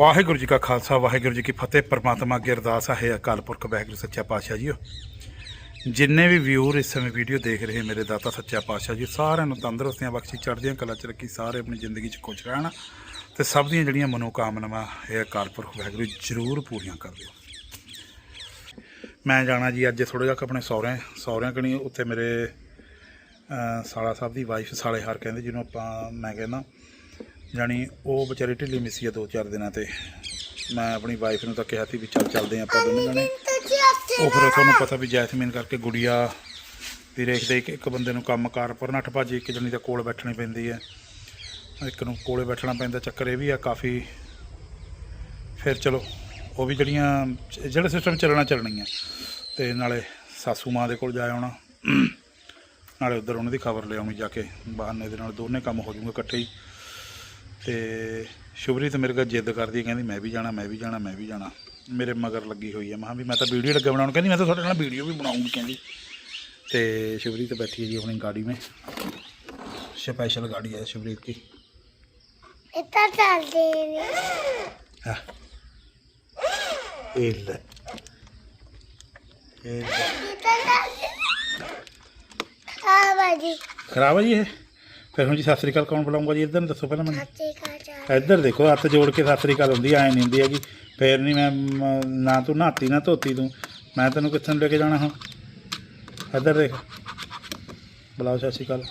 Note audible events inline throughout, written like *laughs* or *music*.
ਵਾਹਿਗੁਰੂ ਜੀ ਕਾ ਖਾਲਸਾ, ਵਾਹਿਗੁਰੂ ਜੀ ਕੀ ਫਤਿਹ। ਪ੍ਰਮਾਤਮਾ ਅੱਗੇ ਅਰਦਾਸ ਹੈ ਅਕਾਲ ਪੁਰਖ, ਵਾਹਿਗੁਰੂ ਸੱਚਾ ਪਾਤਸ਼ਾਹ ਜੀਓ। ਜਿੰਨੇ ਵੀ ਵਿਊਰ ਇਸ ਸਮੇਂ ਵੀਡੀਓ ਦੇਖ ਰਹੇ ਮੇਰੇ ਦਾਤਾ ਸੱਚਾ ਪਾਤਸ਼ਾਹ ਜੀ, ਸਾਰਿਆਂ ਨੂੰ ਤੰਦਰੁਸਤੀਆਂ ਬਖਸ਼ੀ, ਚੜ੍ਹਦੀਆਂ ਕਲਾ ਚ ਰੱਖੀ, ਸਾਰੇ ਆਪਣੀ ਜ਼ਿੰਦਗੀ ਚ ਖੁਸ਼ ਰਹਿਣ ਤੇ ਸਭ ਦੀਆਂ ਜਿਹੜੀਆਂ ਮਨੋਕਾਮਨਾਵਾਂ ਇਹ ਅਕਾਲ ਪੁਰਖ, ਵਾਹਿਗੁਰੂ ਜ਼ਰੂਰ ਪੂਰੀਆਂ ਕਰ ਦਿਓ। ਮੈਂ ਜਾਣਾ ਜੀ ਅੱਜ ਥੋੜਾ ਜਿਹਾ ਆਪਣੇ ਸਹੁਰਿਆਂ ਸਹੁਰਿਆਂ ਕਣੀ ਉੱਥੇ ਮੇਰੇ ਸਾਲਾ ਸਾਹਿਬ ਦੀ ਵਾਈਫ ਸਾਲੇ ਹਾਰ ਕਹਿੰਦੇ ਜਿਹਨੂੰ ਆਪਾਂ, ਮੈਂ ਕਹਿੰਦਾ ਜਾਣੀ ਉਹ ਵਿਚਾਰੀ ਢਿੱਲੀ ਮਿੱਸੀ ਆ ਦੋ ਚਾਰ ਦਿਨਾਂ ਤੇ। ਮੈਂ ਆਪਣੀ ਵਾਈਫ ਨੂੰ ਤਾਂ ਕਿਹਾ ਸੀ ਵੀ ਚੱਲ ਚੱਲਦੇ ਆਪਾਂ ਦੋਨੇ ਜਾਣੇ। ਉਹ ਫਿਰ ਤੁਹਾਨੂੰ ਪਤਾ ਵੀ ਜੈਸਮੀਨ ਕਰਕੇ ਗੁੜੀਆ ਦੀ ਰੇਖ ਦੇ ਇੱਕ ਬੰਦੇ ਨੂੰ ਕੰਮ ਕਾਰ ਪਰ ਨੱਠ ਭੱਜ ਇੱਕ ਜਣੀ ਦੇ ਕੋਲ ਬੈਠਣੀ ਪੈਂਦੀ ਹੈ। ਇੱਕ ਨੂੰ ਕੋਲੇ ਬੈਠਣਾ ਪੈਂਦਾ, ਚੱਕਰ ਇਹ ਵੀ ਆ ਕਾਫੀ। ਫਿਰ ਚਲੋ, ਉਹ ਵੀ ਜਿਹੜੀਆਂ ਜਿਹੜਾ ਸਿਸਟਮ ਚੱਲਣਾ ਚੱਲਣੀ ਆ ਤੇ ਨਾਲੇ ਸਾਸੂ ਮਾਂ ਦੇ ਕੋਲ ਜਾ ਆਉਣਾ ਨਾਲੇ ਉਧਰ ਉਹਨਾਂ ਦੀ ਖਬਰ ਲਿਆਉਣੀ ਜਾ ਕੇ। ਬਹਾਨੇ ਦੇ ਨਾਲ ਦੋਨੇ ਕੰਮ ਹੋ ਜੂਗੇ ਇਕੱਠੇ ਹੀ। ਤੇ ਸ਼ੁਭਰੀਤ ਮੇਰੇ ਕੋਲ ਜਿੱਦ ਕਰਦੀ ਕਹਿੰਦੀ ਮੈਂ ਵੀ ਜਾਣਾ ਮੈਂ ਵੀ ਜਾਣਾ ਮੈਂ ਵੀ ਜਾਣਾ। ਮੇਰੇ ਮਗਰ ਲੱਗੀ ਹੋਈ ਹੈ ਮੈਂ ਵੀ ਮੈਂ ਤਾਂ ਵੀਡੀਓ ਲੱਗਾ ਬਣਾਉਣ ਕਹਿੰਦੀ ਮੈਂ ਤਾਂ ਤੁਹਾਡੇ ਨਾਲ ਵੀਡੀਓ ਵੀ ਬਣਾਉਂਗੀ ਕਹਿੰਦੀ। ਤੇ ਸ਼ੁਭਰੀਤ ਬੈਠੀ ਹੈ ਜੀ ਆਪਣੀ ਗਾੜੀ ਮੇ ਸਪੈਸ਼ਲ ਗਾੜੀ ਹੈ ਸ਼ੁਭਰੀਤ ਦੀ। ਇੱਥੇ ਚੱਲਦੇ ਨੇ। ਇਹ ਲੈ। ਇਹ ਲੈ। ਖਰਾਬ ਹੈ ਖਰਾਬ ਹੈ ਜੀ ਇਹ? ਹੁਣ ਜੀ ਸਤਿ ਸ੍ਰੀ ਅਕਾਲ ਕੌਣ ਬੁਲਾਉਂਗਾ ਜੀ? ਇੱਧਰ ਨੂੰ ਦੱਸੋ ਪਹਿਲਾਂ ਮੈਨੂੰ। ਸਤਿ ਸ਼੍ਰੀ ਅਕਾਲ ਇੱਧਰ ਦੇਖੋ ਹੱਥ ਜੋੜ ਕੇ ਸਤਿ ਸ੍ਰੀ ਅਕਾਲ ਹੁੰਦੀ ਐ ਨਹੀਂ ਹੁੰਦੀ ਹੈਗੀ। ਫੇਰ ਨਹੀਂ ਮੈਂ ਮ, ਨਾ ਤੂੰ ਨਹਾਤੀ ਨਾ ਧੋਤੀ ਤੂੰ। ਮੈਂ ਤੈਨੂੰ ਕਿੱਥੇ ਲੈ ਕੇ ਜਾਣਾ ਹੁਣ? ਇੱਧਰ ਦੇਖ। ਬੁਲਾਓ ਸਤਿ ਸ੍ਰੀ ਅਕਾਲ।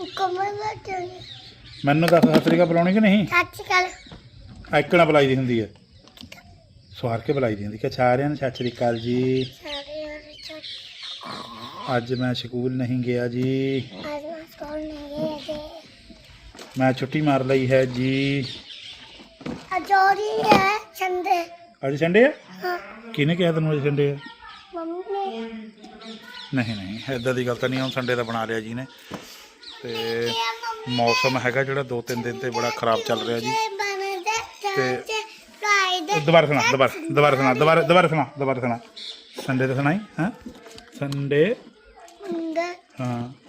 ਮੈਨੂੰ ਦੱਸ ਸਤਿ ਸ੍ਰੀ ਅਕਾਲ ਬੁਲਾਉਣੀ ਕਿ ਨਹੀਂ? ਸਤਿ ਸ਼੍ਰੀ ਅਕਾਲ। ਐਕਣਾ ਬੁਲਾਈ ਦੀ ਹੁੰਦੀ ਹੈ। ਸਵਾਰ ਕੇ ਬੁਲਾਈ ਦੀ ਹੁੰਦੀ। ਕਿ ਸਾਰਿਆਂ ਨੂੰ ਸਤਿ ਸ੍ਰੀ ਅਕਾਲ ਜੀ। ਅੱਜ ਮੈਂ ਸਕੂਲ ਨਹੀਂ ਗਿਆ ਜੀ। ਆਜ ਮੈਂ ਸਕੂਲ ਨਹੀਂ ਗਏ ਮੈਂ ਛੁੱਟੀ ਮਾਰ ਲਈ ਹੈ ਜੀ। ਅਜੋਰੀ ਹੈ ਸੰਡੇ। ਅੱਜ ਸੰਡੇ ਹਾਂ? ਕਿਹਨੇ ਕਿਹਾ ਤੈਨੂੰ ਅੱਜ ਸੰਡੇ ਹੈ? ਮੰਮੀ ਨਹੀਂ ਨਹੀਂ ਐਦਾਂ ਦੀ ਗੱਲ ਤਾਂ ਨਹੀਂ ਹੁਣ ਸੰਡੇ ਦਾ ਬਣਾ ਲਿਆ ਜੀ ਨੇ। ਤੇ ਮੌਸਮ ਹੈਗਾ ਜਿਹੜਾ 2-3 ਦਿਨ ਤੇ ਬੜਾ ਖਰਾਬ ਚੱਲ ਰਿਹਾ ਜੀ। ਤੇ ਦੁਬਾਰਾ ਸੁਣਾ ਦੁਬਾਰਾ ਦੁਬਾਰਾ ਸੁਣਾ ਦੁਬਾਰਾ ਦੁਬਾਰਾ ਸੁਣਾ ਦੁਬਾਰਾ ਸੁਣਾ। ਸੰਡੇ ਦਾ ਸੁਣਾਈ ਹਾਂ? ਸੰਡੇ। ਹਾਂ।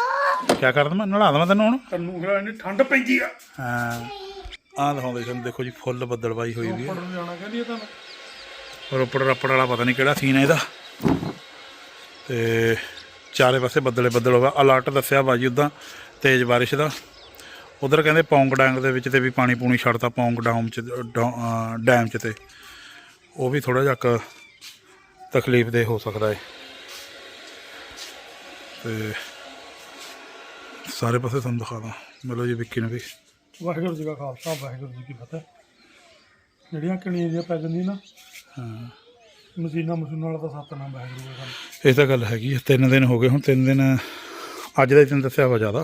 ਕੀ ਕਰਦਾ ਮੈਂ ਨਲਾ ਦਵਾਂ ਤੈਨੂੰ ਹੁਣ। ਤੈਨੂੰ ਫਿਰ ਇੰਨੀ ਠੰਡ ਪੈਂਦੀ ਆ। ਹਾਂ। ਆਹ ਦਿਖਾਉਂਦੇ ਤੁਹਾਨੂੰ ਦੇਖੋ ਜੀ ਫੁੱਲ ਬੱਦਲਬਾਈ ਹੋਈ ਵੀ ਹੈ ਪੜਨ ਜਾਣਾ ਕਹਿੰਦੀ ਆ ਤੁਹਾਨੂੰ। ਰੋਪੜ ਰੱਪੜ ਵਾਲਾ ਪਤਾ ਨਹੀਂ ਕਿਹੜਾ ਸੀਨ ਹੈ ਇਹਦਾ। ਤੇ ਚਾਰੇ ਪਾਸੇ ਬੱਦਲੇ ਬੱਦਲ ਹੋਗਾ ਅਲਰਟ ਦੱਸਿਆ ਬਾਜੀ ਉਦਾਂ ਤੇਜ਼ ਬਾਰਿਸ਼ ਦਾ। ਉਧਰ ਕਹਿੰਦੇ ਪੌਂਗ ਡੈਂਗ ਦੇ ਵਿੱਚ ਤੇ ਵੀ ਪਾਣੀ ਪੂਣੀ ਛੱਡਤਾ ਪੌਂਗ ਡਾਮ ਚ ਡੈਮ ਚ ਤੇ। ਉਹ ਵੀ ਥੋੜਾ ਜਿਹਾ ਤਕਲੀਫ ਦੇ ਹੋ ਸਕਦਾ ਹੈ ਤੇ ਸਾਰੇ ਪਾਸੇ ਤੁਹਾਨੂੰ ਦਿਖਾਦਾ ਮਿਲੋ ਜੀ ਵਿੱਕੀ ਨੂੰ ਵੀ। ਵਾਹਿਗੁਰੂ ਜੀ ਕਾ ਖਾਲਸਾ ਵਾਹਿਗੁਰੂ ਜੀ ਕੀ ਫਤਿਹ। ਜਿਹੜੀਆਂ ਕਣੀਆਂ ਜਿਹੀਆਂ ਪੈ ਜਾਂਦੀਆਂ ਨਾ ਹਾਂ। ਮਸ਼ੀਨਾਂ ਮਸ਼ੀਨਾਂ ਵਾਲਾ ਤਾਂ ਸਤਨਾਮ ਵਾਹਿਗੁਰੂ ਦਾ ਕੰਮ। ਇਹ ਤਾਂ ਗੱਲ ਹੈਗੀ ਹੈ ਤਿੰਨ ਦਿਨ ਹੋ ਗਏ ਹੁਣ ਤਿੰਨ ਦਿਨ ਅੱਜ ਦਾ ਦਿਨ ਦੱਸਿਆ ਵਾ ਜ਼ਿਆਦਾ।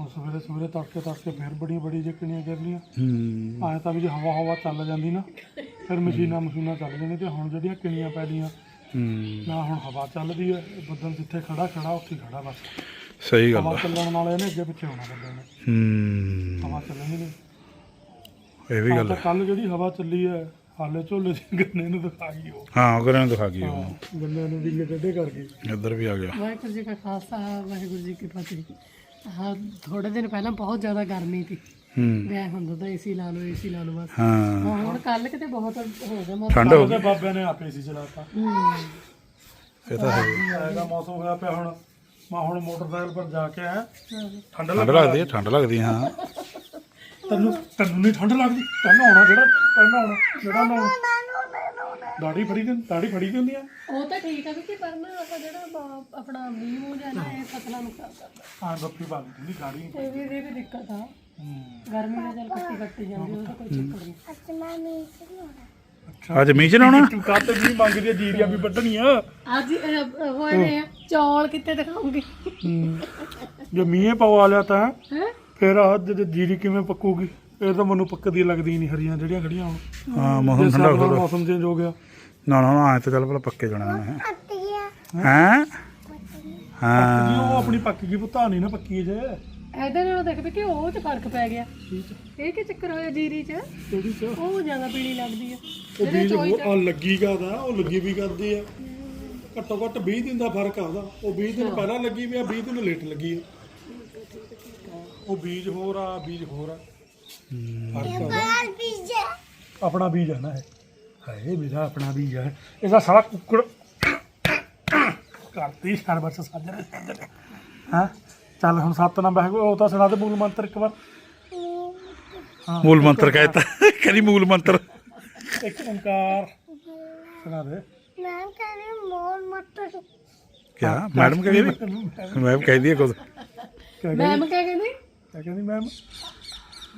ਹੁਣ ਸਵੇਰੇ ਸਵੇਰੇ ਤੜਕੇ ਤੜਕੇ ਫਿਰ ਬੜੀਆਂ ਬੜੀ ਜਿਹੀ ਕਣੀਆਂ ਗਿਰਨੀਆਂ। ਹੂੰ। ਆਏ ਤਾਂ ਵੀ ਜੇ ਹਵਾ ਹਵਾ ਚੱਲ ਜਾਂਦੀ ਨਾ ਫਿਰ ਮਸ਼ੀਨਾਂ ਮਸ਼ੀਨਾਂ ਚੱਲ ਜਾਂਦੀਆਂ ਤੇ ਹੁਣ ਜਿਹੜੀਆਂ ਕਣੀਆਂ ਪੈਦੀਆਂ ਹੂੰ। ਨਾ ਹੁਣ ਹਵਾ ਚੱਲਦੀ ਹੈ ਬੱਦਲ ਜਿੱਥੇ ਖੜਾ ਖੜਾ ਉੱਥੇ ਖੜਾ ਬਸ। ਸਹੀ ਗੱਲ ਹਵਾ ਆ ਚੱਲਣ ਵਾਲੇ ਨੇ ਅੱਗੇ ਪਿੱਛੇ ਹੋਣਾ ਬੰਦੇ ਨੇ। ਹੂੰ। ਹਵਾ ਚੱਲਣੀ ਨਹੀਂ। ਇਹ ਵੀ ਗੱਲ ਤਾਂ ਹੈ ਕੱਲ ਜਿਹੜੀ ਹਵਾ ਚੱਲੀ ਹੈ ਹਾਲੇ ਝੋਲੇ ਦੇ ਗੰਨੇ ਨੂੰ ਦਿਖਾ ਗਈ ਉਹ। ਹਾਂ ਅਗਰ ਇਹਨੂੰ ਦਿਖਾ ਗਈ ਉਹ। ਹਾਂ ਗੰਨੇ ਨੂੰ ਵਿੰਗੇ ਟੇਢੇ ਕਰ ਗਈ ਇੱਧਰ ਵੀ ਆ ਗਿਆ। ਵਾਹਿਗੁਰੂ ਜੀ ਕਾ ਖਾਲਸਾ ਵਾਹਿਗੁਰੂ ਜੀ ਕੀ ਫਤਿਹ। ਹਾਂ ਥੋੜੇ ਦਿਨ ਪਹਿਲਾਂ ਬਹੁਤ ਜ਼ਿਆਦਾ ਗਰਮੀ ਸੀ। ਹੂੰ। ਮੈਂ ਹੁੰਦਾ ਤਾਂ ਏਸੀ ਲਾ ਲਓ ਏਸੀ ਲਾ ਲਓ ਬਸ। ਹਾਂ। ਹੁਣ ਕੱਲ ਕਿਤੇ ਬਹੁਤ ਹੋ ਗਿਆ ਮੌਸਮ। ਠੰਡ ਹੋ ਉਹਦੇ ਗਈ। ਬਾਬਿਆਂ ਨੇ ਆਪੇ ਸੀ ਚਲਾਤਾ। ਹੂੰ। ਇਹ ਤਾਂ ਹੈ। ਐਦਾ ਮੌਸਮ ਹੋਇਆ ਪਿਆ ਹੁਣ। ਮੈਂ ਹੁਣ ਮੋਟਰਸਾਈਕਲ ਪਰ ਜਾ ਕੇ ਆਇਆ। ਠੰਡ ਠੰਡ ਲੱਗਦੀ ਹੈ ਠੰਡ ਲੱਗਦੀ ਹੈ, ਹਾਂ। ਤੈਨੂੰ ਤੈਨੂੰ ਨਹੀਂ ਠੰਡ ਲੱਗਦੀ? ਤੈਨੂੰ ਆਉਣਾ ਜਿਹੜਾ ਤੈਨੂੰ ਆਉਣਾ? ਜਿਹੜਾ ਨਾ ਦਾੜੀ ਫੜੀ ਦੀ ਦਾੜੀ ਫੜੀ ਦੀ ਹੁੰਦੀ ਆ। ਉਹ ਤਾਂ ਠੀਕ ਆ ਕਿ ਪਰ ਨਾ ਆਪਾਂ ਜਿਹੜਾ ਬ- ਆਪਣਾ ਮੀਂਹ ਮੂੰਹ ਜਾਂ ਨਾ ਇਹ ਫਸਲਾਂ ਨੂੰ ਖਰਾਬ ਕਰਦਾ। ਹਾਂ ਗੱਪੀ ਪਾ ਦਿੱਤੀ ਗਾੜੀ ਇਹ ਵੀ ਇਹ ਵੀ ਦਿੱਕਤ ਆ। ਹੂੰ। ਗਰਮੀ ਨਾਲ ਚੱਲ ਕੱਟੀ ਕੱਟੀ ਜਾਂਦੀ ਉਹਦਾ ਕੋਈ ਚੱਕਰ ਨਹੀਂ। ਅੱਜ ਮੀਂਹ ਚ ਤੂੰ ਕੱਤ ਵੀ ਮੰਗਦੀ ਆ, ਜੀਰੀਆਂ ਵੀ ਵੱਢਣੀਆਂ। ਅੱਜ ਹੋਏ ਨੇ ਚੌਲ ਕਿੱਥੇ ਦਿਖਾਉਂਗੇ? ਜੇ ਮੀਂਹ ਪਵਾ ਲਿਆ ਤਾਂ ਫਿਰ ਆਹ ਜਦ ਜੀਰੀ ਕਿਵੇਂ ਪੱਕੂਗੀ? ਇਹ ਤਾਂ ਮੈਨੂੰ ਪੱਕਦੀ ਲੱਗਦੀ ਨਹੀਂ ਹਰੀਆਂ ਜਿਹੜੀਆਂ ਖੜੀਆਂ ਹੁਣ ਹਾਂ ਮੌਸਮ ਠੰਡਾ ਹੋ ਗਿਆ ਮੌਸਮ ਚੇਂਜ ਹੋ ਗਿਆ। ਨਾ ਨਾ ਨਾ ਤਾਂ ਚੱਲ ਭਲਾ ਪੱਕੇ ਜਾਣਾ ਹੈ? ਹੈ। ਹਾਂ ਉਹ ਆਪਣੀ ਪੱਕ ਗਈ ਪੁੱਤਾ ਨਹੀਂ ਨਾ ਪੱਕੀ ਜੇ। ਇਹਦੇ ਨਾਲ ਦੇਖ ਵੀ ਕਿ ਉਹ ਚ ਫ਼ਰਕ ਪੈ ਗਿਆ। ਇਹ ਕੀ ਚੱਕਰ ਹੋਇਆ ਜੀਰੀ ਚ? ਕਿਹੜੀ ਚ? ਉਹ ਜ਼ਿਆਦਾ ਪੀਲੀ ਲੱਗਦੀ ਆ। ਉਹ ਬੀਜ ਹੋਰ ਆ ਲੱਗੀ ਕਾਦਾ ਉਹ ਲੱਗੀ ਵੀ ਕਰਦੀ ਆ। ਘੱਟੋ ਘੱਟ 20 ਦਿਨ ਦਾ ਫ਼ਰਕ ਆਉਂਦਾ ਉਹ 20 ਦਿਨ ਪਹਿਲਾਂ ਲੱਗੀ ਵੀ ਆ 20 ਦਿਨ ਲੇਟ ਲੱਗੀ ਆ। ਉਹ ਬੀਜ ਹੋਰ ਆ ਬੀਜ ਹੋਰ ਆ। ਫ਼ਰਕ ਆਉਂਦਾ ਆਪਣਾ ਬੀਜ ਹੈ ਨਾ ਇਹ। ਹਾਏ ਮੇਰਾ ਆਪਣਾ ਬੀਜ ਹੈ ਇਹਦਾ ਸਾਰਾ ਕੁੱਕੜ ਕਰਤੀ ਸਾਜਰੇ ਸਾਜਰੇ। ਹਾਂ? ਚੱਲ ਹੁਣ ਸੱਤ ਨੰਬਰ ਹੈ ਉਹ ਤਾਂ ਸੁਣਾ ਦੇ ਮੂਲ ਮੰਤਰ ਇੱਕ ਵਾਰ। ਮੂਲ ਮੰਤਰ ਕਹਿਤਾ ਕਰੀ ਮੂਲ ਮੰਤਰ। ਇੱਕ ਓੰਕਾਰ ਸੁਣਾ ਦੇ। ਮੈਂ ਕਹਿੰਦੀ ਮੋਰ ਮਟਰ ਕਿਆ? ਮੈਡਮ ਕਹਿ ਗਈ ਮੈਮ ਕਹਿੰਦੀ ਹੈ ਕੁਝ ਕਹਿੰਦੀ ਮੈਮ ਕਿਆ ਕਹਿੰਦੀ? ਕਿਆ ਕਹਿੰਦੀ ਮੈਮ।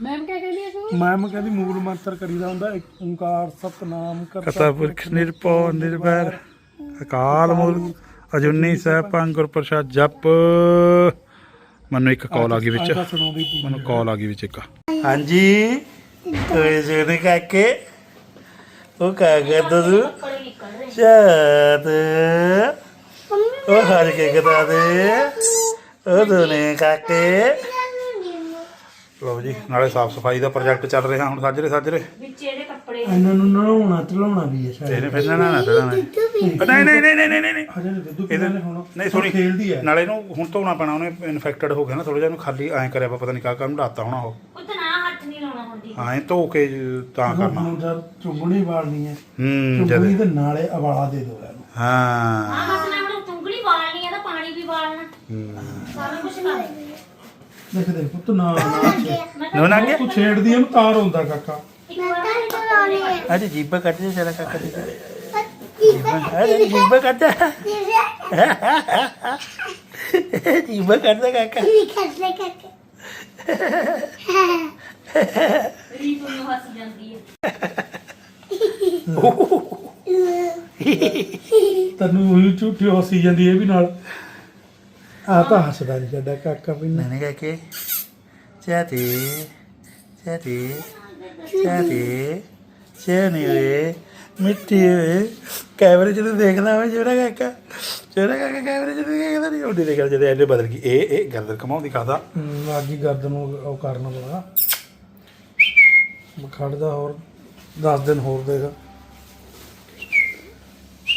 ਮੈਮ ਕਿਆ ਕਹਿੰਦੀ ਆ ਤੂੰ ਮੈਮ ਕਹਿੰਦੀ ਮੂਲ ਮੰਤਰ ਕਰੀਦਾ ਹੁੰਦਾ ਇੱਕ ਓੰਕਾਰ ਸਤਨਾਮ ਕਰਤਾ। ਪੁਰਖ ਨਿਰਭਉ ਨਿਰਵੈਰ। ਅਕਾਲ ਮੂਰਤ ਅਜੂਨੀ ਗੁਰ ਪ੍ਰਸਾਦ ਜਪ। ਮੈਨੂੰ ਇੱਕ ਕਾਲ ਆ ਗਈ ਵਿੱਚ। ਮੈਨੂੰ ਕਾਲ ਆ ਗਈ ਵਿੱਚ ਇੱਕ। ਹਾਂਜੀ। ਓਏ ਜੋਨੇ ਕਾਕੇ ਉਹ ਕਾਗਾ ਦਦੂ। ਸ਼ਾਤ ਉਹ ਹਰ ਕੇ ਕਦਾ ਦੇ ਉਹ ਦੋਨੇ ਕਾਕੇ। ਲਓ ਜੀ ਨਾਲੇ ਸਾਫ਼ ਸਫ਼ਾਈ ਦਾ ਪ੍ਰੋਜੈਕਟ ਚੱਲ ਰਿਹਾ ਹੁਣ ਸਾਜਰੇ ਸਾਜਰੇ। ਇਹਨਾਂ ਨੂੰ ਨਲਾਉਣਾ ਧਲਾਉਣਾ ਵੀ ਹੈ ਸ਼ਾਇਦ ਇਹਨੇ ਫਿਰ ਨਾ ਨਾ ਨਾ ਨਾ ਨਹੀਂ ਨਹੀਂ ਨਹੀਂ ਨਹੀਂ ਨਹੀਂ ਨਹੀਂ। ਨਹੀਂ ਹਜੇ ਨਹੀਂ ਦੁੱਧ ਇਹਦੇ ਪੀਣਾ ਨੇ ਹੁਣ। ਨਹੀਂ ਸੁਣੀ ਖੇਲਦੀ ਹੈ। ਨਾਲੇ ਇਹਨੂੰ ਹੁਣ ਧੋਣਾ ਪੈਣਾ ਉਹਨੇ ਇਨਫੈਕਟਡ ਹੋ ਗਿਆ ਨਾ ਥੋੜਾ ਜਿਹਾ ਇਹਨੂੰ ਖਾਲੀ ਐਂ ਕਰਿਆ ਵਾ ਪਤਾ ਨਹੀਂ ਕਾ ਕੰਮ ਲਾਤਾ ਹੋਣਾ ਉਹ। ਉਤਨਾ ਹੱਥ ਨਹੀਂ ਲਾਉਣਾ ਹੁੰਦੀ। ਐਂ ਧੋ ਕੇ ਤਾਂ ਕਰਨਾ। ਹੁਣ ਜਦ ਚੁੰਗਣੀ ਵਾਲਣੀ ਹੈ। ਹੂੰ ਜਦ ਚੁੰਗਣੀ ਦੇ ਨਾਲੇ ਅਵਾਲਾ ਦੇ ਦੋ ਇਹਨੂੰ। ਹਾਂ। ਹਾਂ ਬਸ ਨਾ ਹੁਣ ਚੁੰਗਲੀ ਵਾਲਣੀ ਆ ਤਾਂ ਪਾਣੀ ਵੀ ਵਾਲਣਾ ਸਾਰਾ ਕੁਝ ਕਰ। ਦੇਖ ਦੇਖ ਪੁੱਤ ਨਾ ਨਾ ਛੇੜ। ਨੋ ਨਾ ਗਿਆ ਤੂੰ ਛੇੜਦੀ ਇਹਨੂੰ ਤਾਰ ਹੁੰਦਾ ਕਾਕਾ। ਇੱਕ ਵਾਰ ਮੈਂ ਤਾਂ ਲਾਉਣੀ ਹੈ ਅੱਜ ਜੀਬਾ ਕੱਟ ਦੇ ਜਰਾ ਕਾਕਾ ਦੇ ਪੱਤੀ ਅਰੇ ਜੀਬਾ ਕੱਟ ਪੱਤੀ ਜੀਬਾ ਕੱਟ ਦਾ ਕਾਕਾ। ਵੀ ਖਸਲੇ ਕਰਕੇ ਰੀਤ ਨੂੰ ਹੱਸ ਜਾਂਦੀ ਹੈ। ਤੈਨੂੰ ਉਹੀ ਝੂਠੀ ਹੱਸੀ ਜਾਂਦੀ ਇਹ ਵੀ ਨਾਲ। ਆ ਤਾਂ ਹੱਸਦਾ ਨਹੀਂ ਸਾਡਾ ਕਾਕਾ ਵੀ ਨਾ। ਮੈਨੇ ਕਾਕੇ ਚਾਤੇ ਚਾਤੇ ਚਾਤੇ ਚੇਨੀ ਵੇ ਮਿੱਟੀ ਵੇ ਕੈਮਰੇ ਜਦੋਂ ਦੇਖਦਾ ਹੋਵੇ ਜਿਹੜਾ ਕਾਕਾ। ਜਿਹੜਾ ਕਾਕਾ ਕੈਮਰੇ ਜਦੋਂ ਦੇਖਦਾ ਨਹੀਂ ਉਹਦੀ ਦੇਖਦਾ ਜਦੋਂ ਐਨੇ ਬਦਲ ਗਈ। ਇਹ ਇਹ ਗਰਦਨ ਕਮਾਉਂਦੀ ਖਾਦਾ। ਲਾਗੀ ਗਰਦਨ ਨੂੰ ਉਹ ਕਰਨ ਵਾਲਾ। ਖੜਦਾ ਹੋਰ 10 ਦਿਨ ਹੋਰ ਦੇਗਾ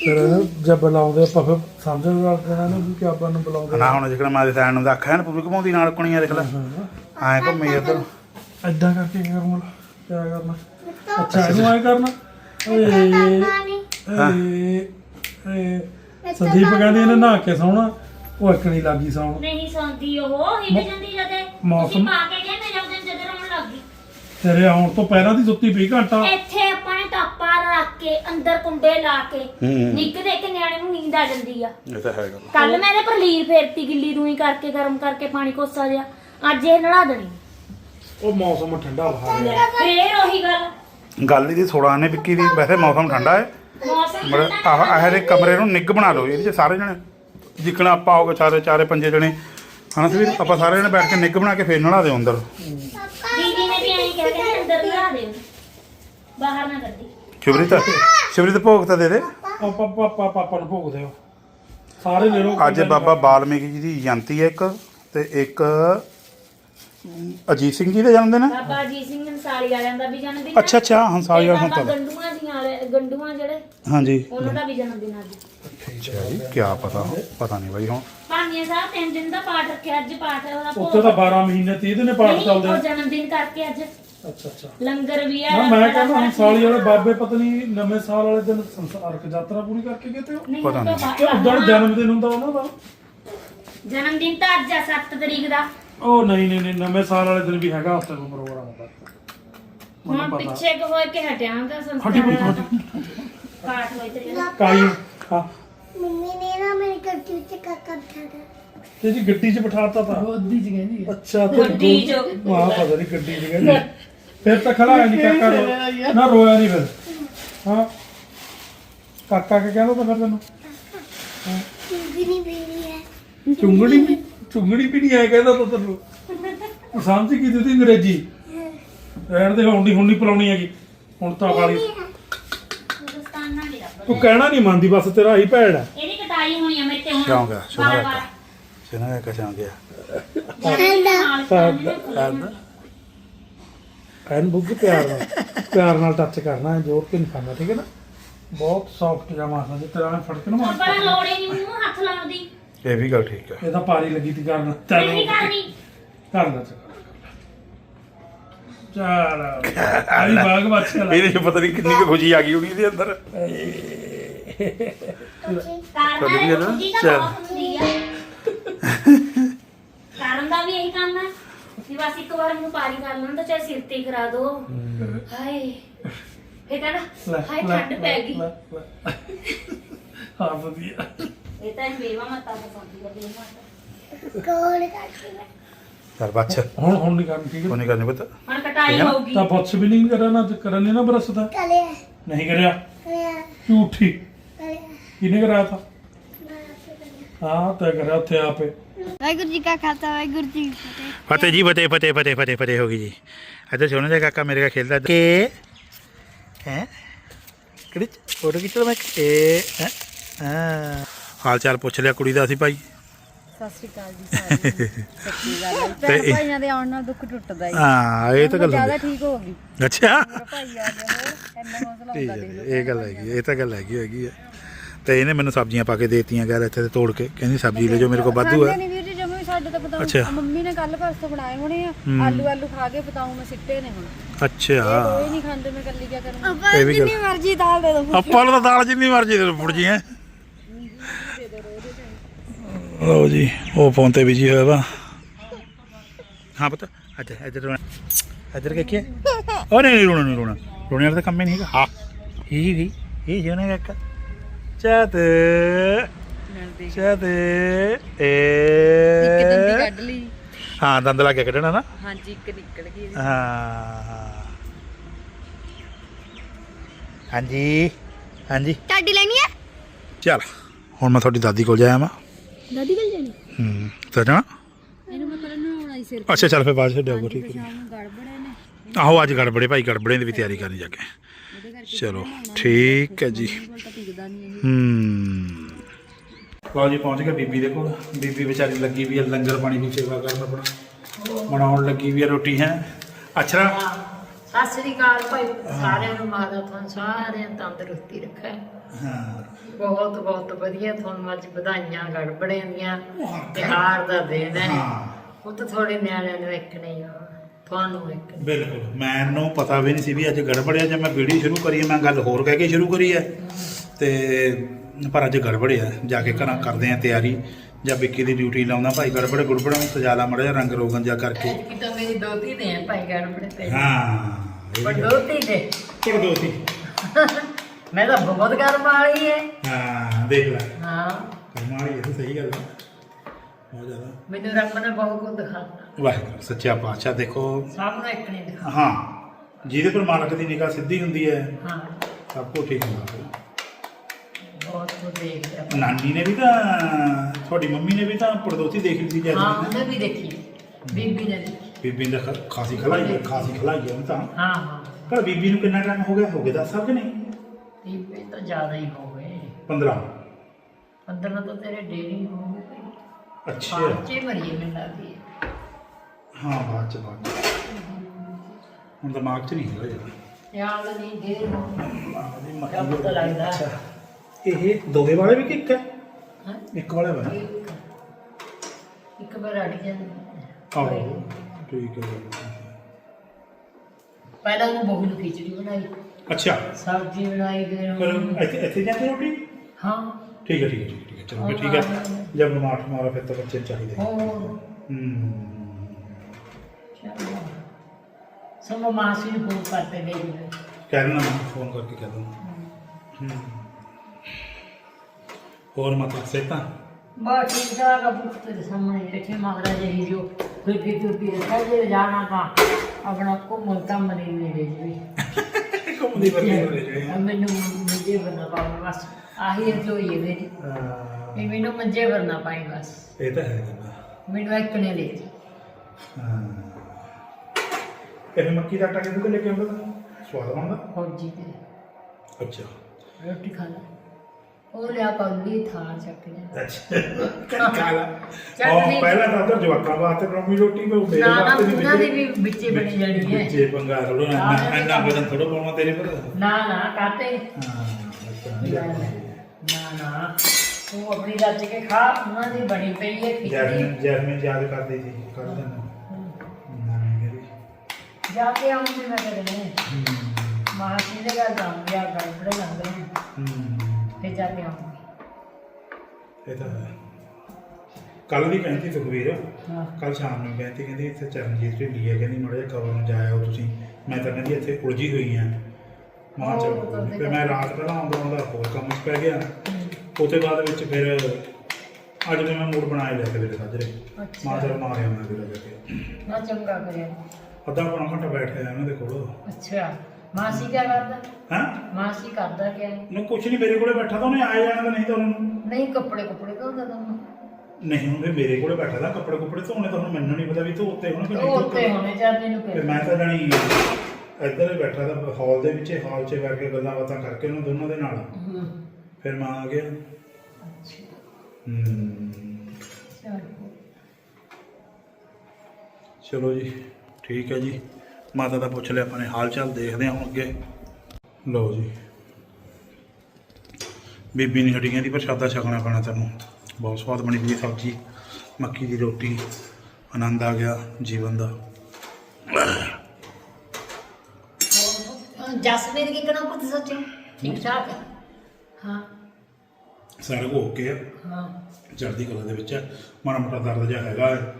ਫਿਰ ਜਦ ਬੁਲਾਉਂਦੇ ਆਪਾਂ ਫਿਰ ਸਮਝਣ ਲੱਗ ਜਾਣਾ ਨਾ ਵੀ ਕਿ ਆਪਾਂ ਨੂੰ ਬੁਲਾਉਂਦੇ ਨਾ ਹੁਣ ਜਿਕਣਾ ਮਾਰੇ ਸੈਨ ਨੂੰ ਤਾਂ ਅੱਖ ਹੈ ਨਾ ਪੂਰੀ ਘਮਾਉਂਦੀ ਨਾਲ ਕੁਣੀਆਂ ਦੇਖ ਲੈ। ਐਂ ਘੁੰਮੀ ਇੱਧਰ ਐਦਾਂ ਕਰਕੇ ਕੀ ਕਰਨਾ? ਕੀ ਕਰਨਾ? ਅੱਛਾ ਇਹਨੂੰ ਐ ਕਰਨਾ? ਓਏ ਨਾਨੀ ਏ ਏ ਸੰਦੀਪ ਕਹਿੰਦੀ ਇਹਨੇ ਨਹਾ। ਕੇ ਸੌਣਾ। ਉਹ ਇੱਕ ਨਹੀਂ ਲੱਗੀ ਸੌਣ। ਨਹੀਂ ਸੌਂਦੀ ਉਹ ਹਿੱਟ ਜਾਂਦੀ ਜਦੇ ਮੌਸਮ- ਪਾ ਕੇ ਗਏ ਮੇਰੇ ਜਦੇ ਰੋਣ ਲੱਗ ਤੇਰੇ ਆਉਣ ਤੋਂ ਪਹਿਲਾਂ ਦੀ ਸੁੱਤੀ 20 ਘੰਟਾ। ਇੱਥੇ ਆਪਾਂ ਰੱਖ ਕੇ ਅੰਦਰ ਕੁੰਡੇ ਲਾ ਕੇ ਹੂੰ। ਨਿੱਕ ਦੇ ਕੇ ਨਿਆਣੇ ਨੂੰ ਨੀਂਦ ਆ ਜਾਂਦੀ ਆ। ਇਹ ਤਾਂ ਹੈ ਗੱਲ ਕੱਲ ਮੈਂ ਇਹਦੇ ਪਰ ਲੀਰ ਫੇਰਤੀ ਗਿੱਲੀ ਰੂਈ ਕਰਕੇ ਗਰਮ ਕਰਕੇ ਪਾਣੀ ਕੋਸਾ ਜਿਹਾ। ਅੱਜ ਇਹ ਨਲਾ ਦੇਣੀ। ਉਹ ਮੌਸਮ ਠੰਡਾ ਹੋ ਫੇਰ ਉਹੀ ਗੱਲ। ਗੱਲ ਇਹਦੀ ਥੋੜਾ ਨੇ ਵਿੱਕੀ ਦੀ ਵੈਸੇ ਮੌਸਮ ਠੰਡਾ ਹੈ। ਮੌਸਮ ਮਰ ਆਹ ਆਹ ਦੇ ਕਮਰੇ ਨੂੰ ਨਿੱਗ ਬਣਾ ਲਓ ਇਹਦੇ ਚ ਸਾਰੇ ਜਣੇ। ਜਿੱਕਣਾ ਆਪਾਂ ਹੋਗੇ ਚਾਰੇ ਚਾਰੇ ਪੰਜੇ ਜਣੇ। ਹਨਾ ਵੀ ਆਪਾਂ ਸਾਰੇ ਜਣੇ ਬੈਠ ਕੇ ਨਿੱਗ ਬਣਾ ਕੇ ਫੇਰ ਨਲਾ ਦਿਓ ਅੰਦਰ। ਦੀਦੀ ਨੇ ਵੀ ਐਂ ਕਿਹਾ ਕਿ ਅੰਦਰ ਨਲਾ ਦੇ ਬਾਹਰ ਨਾ ਕੱਢੀ। ਸ਼ਿਵਰਿਤ ਸ਼ਿਵਰਿਤ ਭੋਗ ਤਾਂ ਦੇ ਦੇ। ਪਾਪਾ ਪਾਪਾ ਪਾਪਾ ਨੂੰ ਭੋਗ ਦਿਓ। ਸਾਰੇ ਲੈ ਲਓ ਅੱਜ ਬਾਬਾ ਬਾਲਮੀਕੀ ਜੀ ਦੀ ਜਯੰਤੀ ਹੈ ਇੱਕ ਤੇ ਇੱਕ ਅਜੀਤ ਸਿੰਘ ਜੀ ਦਾ ਜਨਮ ਦਿਨ ਹੈ। ਬਾਬਾ ਜੀ ਸਿੰਘ ਅੰਸਾਰੀ ਵਾਲਿਆਂ ਦਾ ਵੀ ਜਨਮ ਦਿਨ ਅੱਛਾ ਅੱਛਾ ਹੰਸਾਲੀ ਵਾਲਾ ਬਾਬਾ ਹੁੰਦਾ। ਗੰਡੂਆਂ ਦੀਆਂ ਵਾਲੇ ਗੰਡੂਆਂ ਜਿਹੜੇ ਹਾਂਜੀ। ਉਹਨਾਂ ਦਾ ਵੀ ਜਨਮ ਦਿਨ ਅੱਜ। ਅੱਛਾ ਜੀ ਕੀ ਪਤਾ ਪਤਾ ਨਹੀਂ ਬਾਈ ਹੁਣ। ਭਾਨੀਆ ਸਾਹਿਬ ਤਿੰਨ ਦਿਨ ਦਾ ਪਾਠ ਰੱਖਿਆ ਅੱਜ ਪਾਠ ਉਹਦਾ ਉੱਥੇ ਤਾਂ 12 ਮਹੀਨੇ 30 ਦਿਨੇ ਪਾਠ ਨਹੀਂ, ਚੱਲਦੇ। ਉਹ। ਜਨਮ ਦਿਨ ਕਰਕੇ ਅੱਜ ਅੱਛਾ ਅੱਛਾ। ਲੰਗਰ ਵੀ ਨਾ ਮੈਂ ਕਹਿੰਦਾ ਹੰਸਾਲੀ ਵਾਲੇ ਬਾਬੇ ਪਤਨੀ ਨਵੇਂ ਸਾਲ ਵਾਲੇ ਦਿਨ ਸੰਸਾਰਕ ਯਾਤਰਾ ਪੂਰੀ ਕਰਕੇ ਗਏ ਤੇ ਉਹ? ਨਹੀਂ ਪਤਾ ਉਹ ਤੋਂ ਨਹੀਂ। ਕਿ ਬਾਅਦ- ਉਦੋਂ ਜਨਮ ਦਿਨ ਹੁੰਦਾ ਉਹਨਾਂ ਦਾ? ਜਨਮ ਦਿਨ ਤਾਂ ਅੱਜ ਆ 7 ਤਰੀਕ ਦਾ। ਉਹ ਨਹੀਂ ਨਹੀਂ ਨਹੀਂ ਨਵੇਂ ਸਾਲ ਵਾਲੇ ਦਿਨ ਵੀ ਹੈਗਾ ਉੱਥੇ ਕੋਈ ਪ੍ਰੋਗਰਾਮ ਹੁੰਦਾ। ਹੁਣ ਪਿੱਛੇ ਕੁ ਹੋਏ ਕਿ ਹਟਿਆਂਗਾ ਹਟੀ ਸੰਸਕਾਰ ਬਈ ਦਾ ਹਟੀ। ਪਾਠ ਹੋਏ ਤੇ ਕਾਈ ਹਾਂ। ਮੰਮੀ ਨੇ ਨਾ ਮੇਰੀ ਗੱਡੀ ਵਿੱਚ ਕਾਕਾ ਬਿਠਾਇਆ ਤੇ ਜੀ ਗੱਡੀ 'ਚ ਬਿਠਾਤਾ ਤਾਂ? ਗੋਦੀ ਚ ਕਹਿੰਦੀ ਅੱਛਾ ਤੇ ਗੱਡੀ 'ਚ। ਵਾਹ ਪਤਾ ਨਹੀਂ ਗੱਡੀ 'ਚ ਕਹਿੰਦੇ ਫਿਰ ਤਾਂ ਖੜਾ ਨਹੀਂ ਕਾਕਾ ਰੋ ਨਾ ਰੋਇਆ ਨਹੀਂ ਫਿਰ। ਹਾਂ। ਕਾਕਾ ਕੀ ਕਹਿੰਦਾ ਤਾਂ ਫਿਰ ਤੈਨੂੰ? ਚੁੰਗੀ ਨਹੀਂ ਪੀਣੀ ਹੈ। ਚੁੰਗੜੀ ਵੀ ਚੁੰਗੜੀ ਵੀ ਨਹੀਂ ਆਇਆ ਕਹਿੰਦਾ ਤਾਂ ਤੈਨੂੰ। ਸਮਝ ਗਈ ਤੁਸੀਂ ਅੰਗਰੇਜ਼ੀ? ਰਹਿਣ ਦੇ ਹੁਣ ਨਹੀਂ ਹੁਣ ਨਹੀਂ ਪਲਾਉਣੀ ਹੈਗੀ। ਹੁਣ ਤਾਂ ਵਾਲੀ ਤੂੰ ਕਹਿਣਾ ਨਹੀਂ ਮੰਨਦੀ ਬਸ ਤੇਰਾ ਹੀ ਭੈੜ ਹੈ। ਇਹਦੀ ਕਟਾਈ ਹੋਣੀ ਆ ਮੇਰੇ ਤੇ ਹੁਣ ਕਿਉਂ ਗਿਆ ਸੋਨਾ ਬਾਰ ਕਾਕਾ ਬਾਰ ਸੋਨਾ ਕਾਕਾ ਚਾਹ ਗਿਆ ਐਨ ਬੁੱਗ ਪਿਆਰ ਨਾਲ ਪਿਆਰ ਨਾਲ ਟੱਚ ਕਰਨਾ ਹੈ ਜ਼ੋਰ ਕੇ ਨਹੀਂ ਕਰਨਾ ਠੀਕ ਹੈ ਨਾ? ਬਹੁਤ ਸੌਫਟ ਜਿਹਾ ਮਾਸਾ ਜੇ ਤੇਰਾ ਫੜ ਕੇ ਨਾ ਮਾਰ ਪਰ ਲੋੜ ਹੀ ਨਹੀਂ ਮੈਨੂੰ ਹੱਥ ਲਾਉਣ ਦੀ ਇਹ ਵੀ ਗੱਲ ਠੀਕ ਹੈ। ਇਹਦਾ ਪਾਰੀ ਲੱਗੀ ਤੀ ਕਰਨ ਚੱਲ ਨਹੀਂ ਕਰਨੀ ਕਰਨਾ ਚੱਲ। ਚੱਲ। ਆਈ ਬਾਗ ਬੱਚਾ ਇਹਦੇ ਚ ਪਤਾ ਨਹੀਂ ਕਿੰਨੀ ਕੁ ਖੁਸ਼ੀ ਆ ਗਈ ਹੋਣੀ ਇਹਦੇ ਅੰਦਰ। ਬਹੁਤ ਹੁੰਦੀ ਆ। ਕਾਰਨ ਦਾ ਵੀ ਇਹੀ ਕੰਮ ਹੈ। ਕਿ ਬਸ ਇੱਕ ਵਾਰ ਮੈਨੂੰ ਪਾਰੀ ਕਰ ਲੈਣ ਤਾਂ ਚਾਹੇ ਸਿਰ ਤੇ ਹੀ ਕਰਾ ਦੋ। ਹਾਏ ਫੇਰ ਕਹਿੰਦਾ ਹਾਏ ਠੰਡ ਪੈ ਗਈ। ਹਾਂ ਵਧੀਆ। ਇਹ ਤਾਂ ਬੇਵਾ ਮਤਾ ਪਸੰਦੀ ਆ ਬੇਵਾ ਕੋਲ ਕਰਕੇ ਚੱਲ ਬੱਚ ਹੁਣ ਹੁਣ ਨਹੀਂ ਕਰਨੀ ਠੀਕ ਹੈ? ਕੋਨੇ ਕਰਨੇ ਪਤਾ। ਹੁਣ ਕਟਾਈ? ਹੋਊਗੀ। ਤਾਂ ਪੁੱਛ ਵੀ ਨਹੀਂ ਕਰਨਾ ਕਰਨ ਨਹੀਂ ਨਾ ਬਰਸ ਦਾ ਕਲੇ ਨਹੀਂ ਕਰਿਆ? ਕਲੇ ਝੂਠੀ। ਕਲੇ ਕਿਹਨੇ ਕਰਾਇਆ ਤਾ? ਹਾਂ ਤੈ ਕਰਿਆ ਉੱਥੇ ਆਪੇ। ਵਾਹਿਗੁਰੂ ਜੀ ਕਾ ਖਾਲਸਾ ਵਾਹਿਗੁਰੂ ਜੀ ਕੀ ਫਤਿਹ। ਫਤਿਹ ਜੀ ਫਤਿਹ ਫਤਿਹ ਫਤਿਹ ਫਤਿਹ ਫਤਿਹ ਹੋ ਗਈ ਜੀ। ਇੱਧਰ ਸੋਨਾ ਜਿਹਾ ਕਾਕਾ ਮੇਰੇ ਨਾਲ ਖੇਲਦਾ। ਕੇ ਹੈ? ਕਿਹੜੀ ਫੋਟੋ ਖਿੱਚਦਾ ਮੈਂ ਏ ਹੈਂ? ਹਾਂ। ਹਾਲ ਚਾਲ ਪੁੱਛ ਲਿਆ ਕੁੜੀ ਦਾ ਅਸੀਂ ਭਾਈ। ਸਤਿ ਸ਼੍ਰੀ ਅਕਾਲ ਜੀ ਸਾਰਿਆਂ ਨੂੰ। *laughs* ਤੇ ਇਹ- ਭਾਈਆਂ ਦੇ ਆਉਣ ਨਾਲ ਦੁੱਖ ਟੁੱਟਦਾ ਹੀ ਹਾਂ ਇਹ ਤਾਂ ਗੱਲ ਜ਼ਿਆਦਾ ਠੀਕ ਹੋ ਗਈ। ਅੱਛਾ। ਭਾਈ ਆ ਗਿਆ ਇੰਨਾ ਹੌਸਲਾ ਹੁੰਦਾ ਇਹ ਗੱਲ ਹੈਗੀ ਇਹ ਤਾਂ ਗੱਲ ਹੈਗੀ ਹੈਗੀ ਹੈ। ਤੇ ਇਹਨੇ ਮੈਨੂੰ ਸਬਜ਼ੀਆਂ ਪਾ ਕੇ ਦੇਤੀਆਂ ਗੈਰ ਇੱਥੇ ਤੇ ਤੋੜ ਕੇ। ਕਹਿੰਦੀ ਸਬਜ਼ੀ ਲੈ ਜਾਓ ਮੇਰੇ ਕੋਲ ਵਾਧੂ ਹੈ। ਸਾਡੇ ਤਾਂ ਅੱਛਾ। ਬਤਾਉ ਮੰਮੀ ਨੇ ਕੱਲ ਪਰਸੋਂ ਬਣਾਏ ਹੋਣੇ ਆ। ਆਲੂ ਆਲੂ ਖਾ ਕੇ ਬਤਾਉ ਮੈਂ ਸਿੱਟੇ ਨੇ ਹੁਣ। ਅੱਛਾ। ਕੋਈ ਨਹੀਂ ਖਾਂਦੇ ਮੈਂ ਕੱਲੀ ਕੀ ਕਰੂੰ ਆਪਾਂ ਇਹ ਵੀ ਗੱਲ- ਜਿੰਨੀ ਮਰਜ਼ੀ ਦਾਲ ਦੇ ਦੋ ਆਪਾਂ ਨੂੰ ਤਾਂ ਦਾਲ ਜਿੰਨੀ ਮਰਜ਼ੀ ਦੇ ਫੁੱਟ ਜੀ ਹੈ। ਲਓ ਜੀ ਉਹ ਫੋਨ ਤੇ ਬਿਜ਼ੀ ਹੋਇਆ ਵਾ। ਹਾਂ ਪਤਾ ਇੱਧਰ ਇੱਧਰ ਰੋਣਾ। ਇੱਧਰ ਕੀ ਹੈ ਉਹ ਨਹੀਂ ਨਹੀਂ, ਰੋਣਾ ਨਹੀਂ ਰੋਣਾ। ਰੋਣੇ ਵਾਲਾ ਤਾਂ ਕੰਮ ਹੀ ਨਹੀਂ ਹੈਗਾ। ਹਾਂ। ਇਹ ਵੀ ਇਹ ਜੋਨੇ ਕਾਕਾ ਚਾਤ ਮਿਲਦੀ ਚਾਤ ਇੱਕ ਏ ਦੰਦੀ ਕੱਢ ਲਈ। ਹਾਂ ਦੰਦ ਲਾ ਕੇ ਕੱਢਣਾ ਨਾ। ਹਾਂਜੀ ਇੱਕ ਨਿਕਲ ਗਈ ਇਹਦੀ। ਹਾਂ। ਹਾਂਜੀ ਹਾਂਜੀ। ਟਾਡੀ ਲੈਣੀ ਹੈ? ਚੱਲ ਹੁਣ ਮੈਂ ਤੁਹਾਡੀ ਦਾਦੀ ਕੋਲ ਜਾਇਆ ਮੈਂ ਦਾਦੀ ਕੋਲ ਜਾਣੀ? ਹੂੰ ਤੇ ਜਾਣਾ? ਇਹਨੂੰ ਮੈਂ ਪਹਿਲਾਂ ਨਹਾਉਣਾ ਹੀ ਸਿਰ ਅੱਛਾ ਚੱਲ ਫੇ ਬਾਅਦ ਚ ਜਾਊਗਾ ਠੀਕ ਹੈ। ਸ਼ਾਮ ਨੂੰ ਗੜਬੜੇ ਨੇ। ਆਹੋ ਅੱਜ ਗੜਬੜੇ ਭਾਈ ਗੜਬੜੇ ਦੀ ਵੀ ਤਿਆਰੀ ਕਰਨੀ ਜਾ ਕੇ। ਉਹਦੇ ਕਰਕੇ ਚਲੋ ਠੀਕ ਹੈ ਜੀ। ਕੋਲ ਤਾਂ ਟਿਕਦਾ ਨਹੀਂ ਇਹ। ਹੂੰ। ਲਓ ਜੀ ਪਹੁੰਚ ਗਏ ਬੀਬੀ ਦੇ ਕੋਲ। ਬੀਬੀ ਵਿਚਾਰੀ ਲੱਗੀ ਵੀ ਹੈ ਲੰਗਰ ਪਾਣੀ ਦੀ ਸੇਵਾ ਕਰਨ ਆਪਣਾ। ਬਣਾਉਣ ਲੱਗੀ ਵੀ ਹੈ ਰੋਟੀ ਹੈ। ਅਛਰਾ। ਸਤਿ ਸ੍ਰੀ ਅਕਾਲ ਭਾਈ। ਸਾਰਿਆਂ ਨੂੰ ਮਾਦਾ ਤੁਹਾਨੂੰ ਸਾਰਿਆਂ ਤੰਦਰੁਸਤੀ ਰੱਖੇ। ਹਾਂ। ਬਹੁਤ ਬਹੁਤ ਵਧੀਆ ਤੁਹਾਨੂੰ ਅੱਜ ਵਧਾਈਆਂ ਗੜਬੜੇ ਦੀਆਂ ਤਿਹਾਰ ਦਾ ਦਿਨ ਹੈ। ਉਹ ਤਾਂ ਥੋੜੇ ਨਿਆਣਿਆਂ ਨੂੰ ਇੱਕ ਨਹੀਂ ਆ ਤੁਹਾਨੂੰ ਇੱਕ। ਬਿਲਕੁਲ। ਮੈਨੂੰ ਪਤਾ ਵੀ ਨਹੀਂ ਸੀ ਵੀ ਅੱਜ ਗੜਬੜਿਆ ਜੇ ਮੈਂ ਵੀਡੀਓ ਸ਼ੁਰੂ ਕਰੀ ਮੈਂ ਗੱਲ ਹੋਰ ਕਹਿ ਕੇ ਸ਼ੁਰੂ ਕਰੀ ਹੈ। ਤੇ ਪਰ ਅੱਜ ਗੜਬੜਿਆ ਜਾ ਕੇ ਘਰਾਂ ਕਰਦੇ ਆ ਤਿਆਰੀ। ਜਾਂ ਵਿੱਕੀ ਦੀ ਡਿਊਟੀ ਲਾਉਂਦਾ ਭਾਈ ਗੜਬੜੇ ਗੁੜਬੜੇ ਨੂੰ ਸਜਾ ਲਾ ਮੜਿਆ ਰੰਗ ਰੋਗਨ ਜਾ ਕਰਕੇ। ਐਤਕੀ ਤਾਂ ਮੇਰੀ ਦੋਤੀ ਨੇ ਭਾਈ ਗੜਬੜੇ ਤੇ? ਹਾਂ ਪਰ ਦੋਤੀ ਦੇ ਕਿਹੜਾ ਦੋਸਤੀ *laughs* ਮੈਂ ਤਾਂ ਬਹੁਤ ਗਰਮ ਵਾਲੀ ਹੈ ਹਾਂ ਦੇਖ ਲੈ। ਹਾਂ। ਕਰਮਾਲੀ ਇਹ ਤਾਂ ਸਹੀ ਗੱਲ ਹੈ ਬਹੁਤ ਜ਼ਿਆਦਾ। ਮੈਨੂੰ ਰੱਬ ਨੇ ਬਹੁਤ ਕੁਝ ਦਿਖਾਤਾ ਵਾਹਿਗੁਰੂ ਸੱਚਾ ਪਾਤਸ਼ਾਹ ਦੇਖੋ। ਸਭ ਨੂੰ ਇੱਕ ਨਹੀਂ ਦਿਖਾ ਹਾਂ ਜਿਹਦੇ ਪਰ ਮਾਲਕ ਦੀ ਨਿਗਾਹ ਸਿੱਧੀ ਹੁੰਦੀ ਹੈ ਹਾਂ। ਸਭ ਕੁਝ ਠੀਕ ਹੁੰਦਾ ਕੁਝ ਦੇਖ ਲਿਆ। ਨਾਨੀ ਨੇ ਵੀ ਤਾਂ ਤੁਹਾਡੀ ਮੰਮੀ ਨੇ ਵੀ ਤਾਂ ਪੜਦੋਤੀ ਦੇਖ ਲਈ ਸੀ ਜਦ ਹਾਂ ਉਹਨੇ ਵੀ ਦੇਖੀ ਬੀਬੀ ਨੇ ਦੇਖੀ। ਬੀਬੀ ਨੇ ਖ- ਖਾਸੀ ਖਲਾਈ ਹੈ ਖਾਸੀ ਖਲਾਈ ਹੈ ਉਹਨੇ ਤਾਂ। ਹਾਂ ਹਾਂ। ਪਰ ਬੀਬੀ ਨੂੰ ਕਿੰਨਾ ਟਾਈਮ ਹੋ ਗਿਆ ਹੋ ਗਿਆ ਦੱਸ ਸਕ ਨਹੀਂ? ਬੀਬੀ ਤਾਂ ਜ਼ਿਆਦਾ ਹੀ ਹੋ ਗਏ। 15 ਅੰਦਰ ਤਾਂ ਤੇਰੇ ਡੇਰੀ ਹੋ ਅੱਛਾ। ਪਾਂਚੇ ਮਰੀਏ ਮੈਨੂੰ ਲੱਗਦੀ ਹੈ। ਹਾਂ ਬਾਅਦ ਚ ਬਾਅਦ ਚ। ਹੁਣ ਦਿਮਾਗ ਚ ਨਹੀਂ ਹੈਗਾ ਯਾਰ। ਯਾਦ ਨਹੀਂ ਦੇਰ ਹੋ ਆਹ ਮੱਕੀ ਰੱਬ ਤਾਂ ਲੱਗਦਾ। ਅੱਛਾ। ਇਹ ਦੋਵੇਂ ਵਾਲੇ ਵੀ ਕਿ ਇੱਕ ਹੈ? ਹਾਂ? ਇੱਕ ਵਾਲੇ ਵਾ ਇੱਕ। ਵਾਰ ਅੜ ਜਾਂਦੀ ਆਹੋ ਠੀਕ ਹੈ ਪਹਿਲਾਂ ਉਹ ਬਹੂ ਨੂੰ ਖਿਚੜੀ ਬਣਾਈ। ਅੱਛਾ। ਸਬਜ਼ੀ ਬਣਾਈ ਫਿਰ ਪਰ ਉਹਨੂੰ- ਇੱਥੇ ਇੱਥੇ ਜਾਂਦੇ ਰੋਟੀ ਹਾਂ ਠੀਕ ਹੈ। ਠੀਕ ਹੈ ਠੀਕ ਹੈ, ਠੀਕ ਹੈ। ਚਲੋ ਫਿਰ ਠੀਕ ਹੈ। ਜਬ ਮਾਠ ਮਾਰਾ ਫਿਰ ਤਾਂ ਬੱਚੇ ਨੂੰ ਚਾਹੀਦੇ। ਹੋਰ। ਹੂੰ। ਚਲੋ। ਸਭ ਮਾਸੀ ਨੂੰ ਫੋਨ ਕਰਤੇ ਗਈ ਮੈਂ ਕਹਿ ਦੇਣਾ ਮੈਂ ਫੋਨ ਕਰਕੇ ਕਹਿ ਦੇਣਾ ਹੂੰ। ਹੋਰ ਮਾਤਾ ਸੇਤਾ? ਬਸ ਠੀਕ ਠਾਕ ਆ ਪੁੱਤ ਤੇਰੇ ਸਾਹਮਣੇ ਇੱਥੇ ਮਗਰਾ ਜਿਹੀ ਜੋ ਫਿਰ ਵੀ ਤੂੰ ਵੀ ਰਹਿ ਜੇ ਜਾਣਾ ਤਾਂ ਆਪਣਾ ਘੁੰਮਣ ਕੰਮ ਨਹੀਂ ਮੇਰੇ ਜੀ। *laughs* ਘੁੰਮਦੀ ਫਿਰਦੀ ਹੋ ਰਹੀ ਹੈ ਮੈਨੂੰ ਮੰਜੇ ਵਰਨਾ ਪਾਉਂ ਬਸ ਆਹੀ ਰਜੋਈ ਹੈ ਮੇਰੀ ਹਾਂ, ਵੀ ਮੈਨੂੰ ਮੰਜੇ ਵਰਨਾ ਪਾਈ ਬਸ। ਇਹ ਤਾਂ ਹੈ ਮੈਨੂੰ ਇੱਕ ਨੇ ਦਿੱਤੀ। ਹਾਂ। ਇਹ ਮੱਕੀ ਦਾ ਆਟਾ ਕਿੱਥੋਂ ਤੋਂ ਲੈ ਕੇ ਆਉਂਦਾ ਤਾ? ਸਵਾਦ ਫੌਜੀ ਤੇ ਅੱਛਾ। ਰੋਟੀ ਖਾ ਲਾ। ਉਹ ਲਿਆ ਕੌਲੀ ਥਾਂ ਚੱਕ ਲਿਆ। ਅੱਛਾ। ਕਾਲਾ। ਚਟਨੀ। ਉਹ ਪਹਿਲਾਂ ਤਾਂ ਉਧਰ ਜਵਾਕਾਂ ਵਾਸਤੇ ਬਣਾਉਣੀ ਰੋਟੀ ਮੈਂ ਮੇਰੇ ਨਾ ਨਾ ਵਾਸਤੇ ਵੀ ਉਹਨਾਂ ਦੀ ਵੀ ਵਿੱਚੇ ਬਣੀ ਜਾਣੀ ਹੈ। ਵਿੱਚੇ ਪੰਗਾ ਥੋੜਾ ਇੰਨਾ ਇੰਨਾ ਵਜਨ ਥੋੜਾ ਪਾਉਣਾ ਤੇਰੇ ਪਰ। ਨਾ ਨਾ ਕਾਤੇ? ਹਾਂ ਨਾ। ਨਾ ਉਹ ਆਪਣੀ ਰੱਜ ਕੇ ਖਾ ਉਹਨਾਂ ਦੀ ਬਣੀ ਪਈ ਹੈ ਖਿਚੜੀ। ਜੈਸਮੀਨ ਜੈਸਮੀਨ ਯਾਦ ਕਰਦੀ ਸੀ ਕਰ ਦਿੰਦਾ। ਨਾ ਕਰੀ। ਜਾ ਕੇ ਆਉਂਗੀ ਮੈਂ ਕਦੇ ਮਾਂ ਜੀ ਦੇ ਘਰ ਜਾਉਂਗੀ ਆ ਗੱਲ ਬੜੇ ਲੰਗਰ ਨੂੰ ਹੂੰ। ਫਿਰ ਜਾ ਕੇ ਆਉਂਗੀ ਇਹ ਤਾਂ ਹੈ। ਕੱਲ ਵੀ ਕਹਿੰਦੀ ਸੁਖਵੀਰ ਹਾਂ। ਕੱਲ ਸ਼ਾਮ ਨੂੰ ਕਹਿੰਦੀ ਕਹਿੰਦੀ ਇੱਥੇ ਚਰਨਜੀਤ ਢਿੱਲੀ ਹੈ ਕਹਿੰਦੀ ਮੜੇ ਕਵਰ ਨੂੰ ਜਾਇਓ ਤੁਸੀਂ। ਮੈਂ ਤਾਂ ਕਹਿੰਦੀ ਇੱਥੇ ਉਲਝੀ ਹੋਈ ਆ ਮਾਂ ਚਲੋ ਤਾਂ ਫਿਰ ਮੈਂ ਰਾਤ ਪਹਿਲਾਂ ਆਉਂਦਾ ਆਉਂਦਾ ਹੋਰ ਕੰਮ 'ਚ ਪੈ ਗਿਆ। ਉਹਦੇ ਬਾਅਦ ਵਿੱਚ ਫਿਰ ਅੱਜ ਮੈਂ ਮੂਡ ਬਣਾਏ ਲਿਆ ਸਵੇਰੇ ਸਾਜਰੇ। ਮਾਂ ਚਲ ਮਾਰਿਆ ਮੈਂ ਫਿਰ ਜਾ ਕੇ। ਨਾ ਚੰਗਾ ਕਰਿਆ। ਅੱਧਾ ਪੌਣਾ ਘੰਟਾ ਬੈਠਿਆ ਇਹਨਾਂ ਦੇ ਕੋਲ। ਅੱਛਾ। ਮਾਸੀ ਕੀ ਕਰਦਾ? ਹਾਂ? ਮਾਸੀ ਕਰਦਾ ਕਿਆ? ਨੂੰ ਕੁਛ ਨਹੀਂ ਮੇਰੇ ਕੋਲੇ ਬੈਠਾ ਤਾਂ ਉਹਨੇ ਆਏ ਜਾਣਾ ਤਾਂ ਨਹੀਂ ਤਾਂ ਉਹਨੂੰ। ਨਹੀਂ ਕੱਪੜੇ ਕੱਪੜੇ ਧੋਂਦਾ ਤਾਂ ਨਹੀਂ ਉਹਨੇ ਮੇਰੇ ਕੋਲੇ ਬੈਠਾ ਤਾਂ ਕੱਪੜੇ ਕੁੱਪੜੇ ਧੋਣੇ ਤਾਂ ਹੁਣ ਮੈਨੂੰ ਨਹੀਂ ਪਤਾ ਵੀ ਧੋਤੇ ਹੁਣ ਕਿ ਨਹੀਂ ਉਹ ਉੱਤੇ ਧੋਤੇ ਹੋਣੇ ਚਾਹੀਦੇ ਨੂੰ ਫਿਰ ਮੈਂ ਤਾਂ ਜਾਣੀ ਇੱਧਰ ਹੀ ਬੈਠਾ ਤਾਂ ਹਾਲ ਦੇ ਵਿੱਚ ਹਾਲ 'ਚ ਬੈਠ ਕੇ ਗੱਲਾਂ ਬਾਤਾਂ ਕਰਕੇ ਉਹਨਾਂ ਦੋਨਾਂ ਦੇ ਨਾਲ। ਹੂੰ। ਫਿਰ ਮੈਂ ਆ ਗਿਆ। ਅੱਛਾ। ਹੂੰ। ਚਲ। ਚਲੋ ਜੀ ਠੀਕ ਹੈ ਜੀ। ਮਾਤਾ ਦਾ ਪੁੱਛ ਲਿਆ ਆਪਾਂ ਨੇ ਹਾਲ ਚਾਲ ਦੇਖਦੇ ਹਾਂ ਹੁਣ ਅੱਗੇ। ਲਓ ਜੀ। ਬੀਬੀ ਨਹੀਂ ਹਟੀ ਕਹਿੰਦੀ ਪ੍ਰਸ਼ਾਦਾ ਛਕਣਾ ਪੈਣਾ ਤੈਨੂੰ। ਬਹੁਤ ਸਵਾਦ ਬਣੀ ਪਈ ਸਬਜ਼ੀ। ਮੱਕੀ ਦੀ ਰੋਟੀ। ਆਨੰਦ ਆ ਗਿਆ ਜੀਵਨ ਦਾ। ਜਸਮੀਨ ਕੀ ਕਣਾ ਪੁੱਤ ਸੱਚੋ? ਠੀਕ ਠਾਕ ਹੈ? ਹਾਂ। ਸਾਰਾ ਕੁਝ ਓਕੇ ਆ ਹਾਂ। ਚੜ੍ਹਦੀ ਕਲਾ ਦੇ ਵਿੱਚ ਮਾੜਾ ਮੋਟਾ ਦਰਦ ਜਿਹਾ ਹੈਗਾ।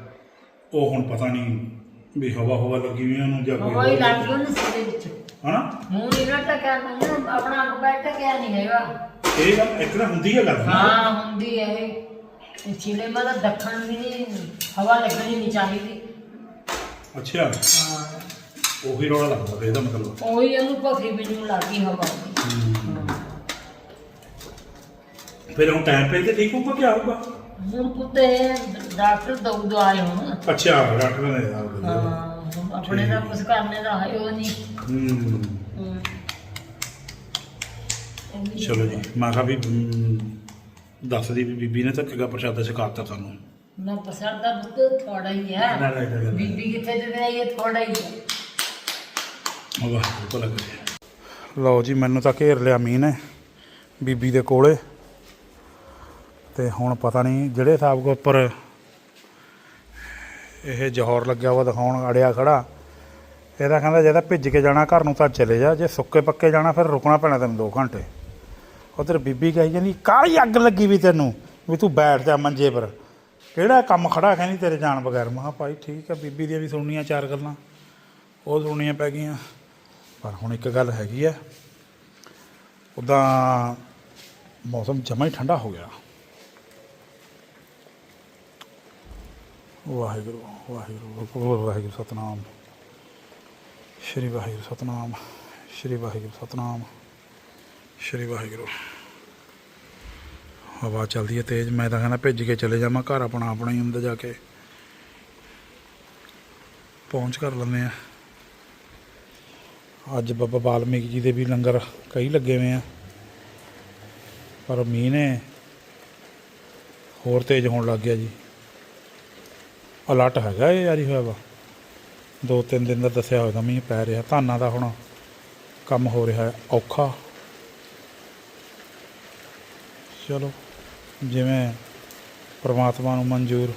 ਉਹ ਹੁਣ ਪਤਾ ਨਹੀਂ ਵੀ ਹਵਾ ਹਵਾ ਲੱਗੀ ਵੀ ਉਹਨੂੰ ਜਾਂ ਕੋਈ ਹਵਾਈ ਹੋਰ- ਲੱਗ ਗਈ ਉਹਨੇ ਸਿਰ ਵਿੱਚ। ਹਨਾ? ਮੂੰਹ ਨਹੀਂ ਨਾ ਟਕਿਆ ਨਹੀਂ ਆਪਣਾ ਅੱਗ ਬੈਠ ਟਕਿਆ ਨਹੀਂ ਹੈਗਾ। ਇਹ ਗੱਲ ਇੱਕ ਤਾਂ ਹੁੰਦੀ ਹੈ ਗੱਲ ਨਾ। ਹਾਂ ਹੁੰਦੀ ਹੈ ਇਹ। ਚੀਲੇ ਮਾ ਦਾ ਦੱਖਣ ਵੀ ਨਹੀਂ ਹਵਾ ਲੱਗਣੀ ਨਹੀਂ ਚਾਹੀਦੀ। ਅੱਛਾ। ਹਾਂ। ਉਹੀ ਰੌਲਾ ਲੱਗਦਾ ਫਿਰ ਇਹਦਾ ਮਤਲਬ। ਉਹੀ ਉਹਨੂੰ ਭਖੀ ਬਿਜੂ ਲੱਗੀ ਹਵਾ। ਦੀ। ਫਿਰ ਹੁਣ ਟਾਈਮ ਪੈ ਤੇ ਠੀਕ ਹੋਊਗਾ ਕਿ ਆਊਗਾ? ਹੁਣ ਪੁੱਤੇ ਡਾਕਟਰ ਦਊ ਦਵਾਈ ਹੁਣ। ਅੱਛਾ ਡਾਕਟਰ ਨੇ ਆ ਹਾਂ ਹੁਣ ਆਪਣੇ ਦਾ ਕੁਝ ਕਰਨੇ ਦਾ ਹੈ ਉਹ ਨਹੀਂ। ਹੂੰ। ਹਮ। ਉਹ ਵੀ- ਚਲੋ ਜੀ ਮੈਂ ਕਿਹਾ ਵੀ ਹਮ, ਦੱਸਦੀ ਵੀ ਬੀਬੀ ਨੇ ਤਾਂ ਕਿਗਾ ਪ੍ਰਸ਼ਾਦਾ ਛਕਾਤਾ ਤੁਹਾਨੂੰ ਨਾ ਪਸਰ ਦਾ ਬੁੱਤ ਥੋੜਾ ਹੀ ਹੈ। ਨਾ, ਨਾ, ਨਾ, ਨਾ। ਬੀਬੀ ਕਿੱਥੇ ਤੇ ਗਈ ਹੈ ਥੋੜਾ ਹੀ ਹੈ। ਵਾਹ ਭਲਾ ਕਰੇ ਲਓ ਜੀ ਮੈਨੂੰ ਤਾਂ ਘੇਰ ਲਿਆ ਮੀਂਹ ਨੇ ਬੀਬੀ ਦੇ ਕੋਲੇ। ਤੇ ਹੁਣ ਪਤਾ ਨਹੀਂ ਜਿਹੜੇ ਹਿਸਾਬ ਕੋ ਉੱਪਰ ਇਹ ਜੋਹਰ ਲੱਗਿਆ ਵਾ ਦਿਖਾਉਣ ਅੜਿਆ ਖੜਾ, ਇਹਦਾ ਕਹਿੰਦਾ ਜੇ ਤਾਂ ਭਿੱਜ ਕੇ ਜਾਣਾ, ਘਰ ਨੂੰ ਤਾਂ ਚਲੇ ਜਾ, ਜੇ ਸੁੱਕੇ ਪੱਕੇ ਜਾਣਾ ਫਿਰ ਰੁਕਣਾ ਪੈਣਾ ਤੈਨੂੰ 2 ਘੰਟੇ। ਉਧਰ ਬੀਬੀ ਕਹੀ ਜਾਂਦੀ ਕਾਹਲੀ ਅੱਗ ਲੱਗੀ ਵੀ ਤੈਨੂੰ, ਵੀ ਤੂੰ ਬੈਠ ਜਾ ਮੰਜੇ ਪਰ। ਕਿਹੜਾ ਕੰਮ ਖੜਾ ਕਹਿੰਦੀ ਤੇਰੇ ਜਾਣ ਬਗੈਰ? ਮੈਂ ਕਿਹਾ ਭਾਈ ਠੀਕ ਆ ਬੀਬੀ ਦੀਆਂ ਵੀ ਸੁਣਨੀਆਂ ਚਾਰ ਗੱਲਾਂ, ਉਹ ਸੁਣਨੀਆਂ ਪੈ ਗਈਆਂ। ਪਰ ਹੁਣ ਇੱਕ ਗੱਲ ਹੈਗੀ ਆ ਉਦਾਂ ਮੌਸਮ ਜਮਾ ਹੀ ਠੰਡਾ ਹੋ ਗਿਆ। ਵਾਹਿਗੁਰੂ ਵਾਹਿਗੁਰੂ ਵਾਹਿਗੁਰੂ ਸਤਨਾਮ। ਸ਼੍ਰੀ ਵਾਹਿਗੁਰੂ ਸਤਨਾਮ, ਸ਼੍ਰੀ ਵਾਹਿਗੁਰੂ ਸਤਨਾਮ, ਸ਼੍ਰੀ ਵਾਹਿਗੁਰੂ। ਹਵਾ ਚੱਲਦੀ ਹੈ ਤੇਜ਼, ਮੈਂ ਤਾਂ ਕਹਿੰਦਾ ਭਿੱਜ ਕੇ ਚਲੇ ਜਾਵਾਂ, ਘਰ ਆਪਣਾ ਆਪਣਾ ਹੀ ਹੁੰਦਾ ਜਾ ਕੇ। ਪਹੁੰਚ ਕਰ ਲੈਂਦੇ ਆ ਅੱਜ ਬਾਬਾ ਬਾਲਮੀਕ ਜੀ ਦੇ ਵੀ ਲੰਗਰ ਕਈ ਲੱਗੇ ਹੋਏ ਆ। ਪਰ ਮੀਂਹ ਨੇ ਹੋਰ ਤੇਜ਼ ਹੋਣ ਲੱਗ ਗਿਆ ਜੀ। ਅਲਰਟ ਹੈਗਾ ਇਹ ਜਾਰੀ ਹੋਇਆ ਵਾ। ਦੋ ਤਿੰਨ ਦਿਨ ਦਾ ਦੱਸਿਆ ਹੋਇਆ ਮੀਂਹ ਪੈ ਰਿਹਾ, ਧਾਨਾਂ ਦਾ ਹੁਣ ਕੰਮ ਹੋ ਰਿਹਾ ਔਖਾ। ਚਲੋ, ਜਿਵੇਂ ਪ੍ਰਮਾਤਮਾ ਨੂੰ ਮਨਜ਼ੂਰ